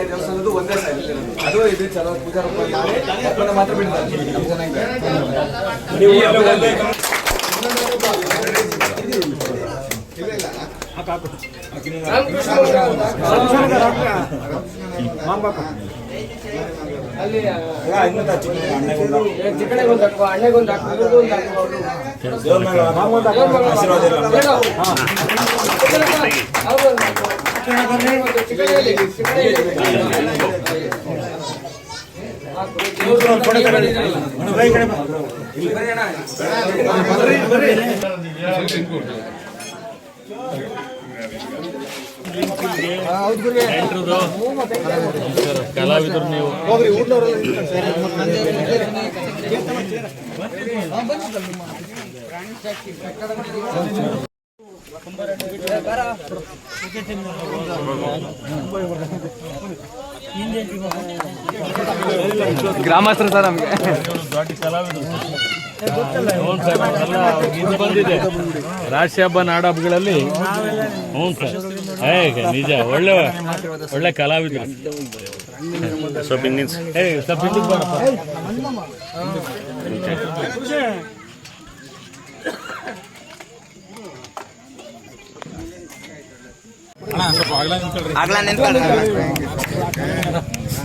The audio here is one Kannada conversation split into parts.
ದೇವಸ್ಥಾನದ್ದು ಒಂದೇ ಸೈಡ್ ಅದು ಇದು ಚಲೋ ಪೂಜಾ ಮಾತ್ರ ಇದೆ. ಚೆನ್ನಾಗಿದೆ ಕಲಾವಿದರು ನೀವು ಗ್ರಾಮಸ್ಥರು ಸರ್ ನಮಗೆ. ದೊಡ್ಡ ಕಲಾವಿದರು ಇದು ಬಂದಿದೆ. ರಾಶಿ ಹಬ್ಬ ನಾಡ ಹಬ್ಬಗಳಲ್ಲಿ ಹ್ಞೂ ಸರ್. ಹೇಗೆ ನಿಜ ಒಳ್ಳೆ ಒಳ್ಳೆ ಕಲಾವಿದರು. ಸ್ವಲ್ಪ ಹಿಂದಿನ ಏ ಸ್ವಲ್ಪ ಹಿಂದಿಗೆ ಬರಪ್ಪ.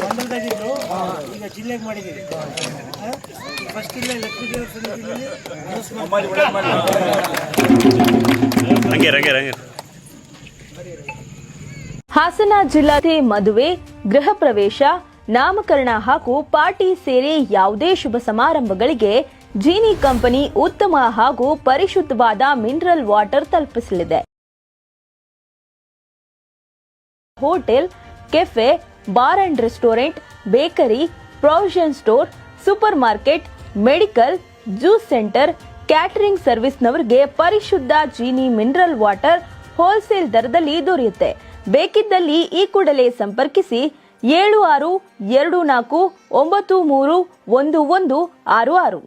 ಮಂಡಲದಾಗಿದ್ರು ಈಗ ಜಿಲ್ಲೆಗೆ ಮಾಡಿದ್ದೀವಿ ಫಸ್ಟ್ ಇಲ್ಲೇ ಲಕ್ಷ್ಮೀ ದೇವರ ಸಮಿತಿಯಲ್ಲಿ ಹಾಸನ ಜಿಲ್ಲಾತೆ ಮದುವೆ, ಗೃಹ ಪ್ರವೇಶ, ನಾಮಕರಣ ಹಾಗೂ ಪಾರ್ಟಿ ಸೇರಿ ಯಾವುದೇ ಶುಭ ಸಮಾರಂಭಗಳಿಗೆ ಜೀನಿ ಕಂಪನಿ ಉತ್ತಮ ಹಾಗೂ ಪರಿಶುದ್ಧವಾದ mineral water ತಲುಪಿಸಲಿದೆ. Hotel, cafe, bar and restaurant, bakery, provision store, supermarket, medical, juice centre, catering ಸರ್ವಿಸ್ನವರಿಗೆ ಪರಿಶುದ್ಧ ಜೀನಿ ಮಿನರಲ್ ವಾಟರ್ ಹೋಲ್ಸೇಲ್ ದರದಲ್ಲಿ ದೊರೆಯುತ್ತೆ. ಬೇಕಿದ್ದಲ್ಲಿ ಈ ಕೂಡಲೇ ಸಂಪರ್ಕಿಸಿ ಏಳು ಆರು ಎರಡು ನಾಲ್ಕು ಒಂಬತ್ತು ಮೂರು ಒಂದು ಒಂದು ಆರು ಆರು.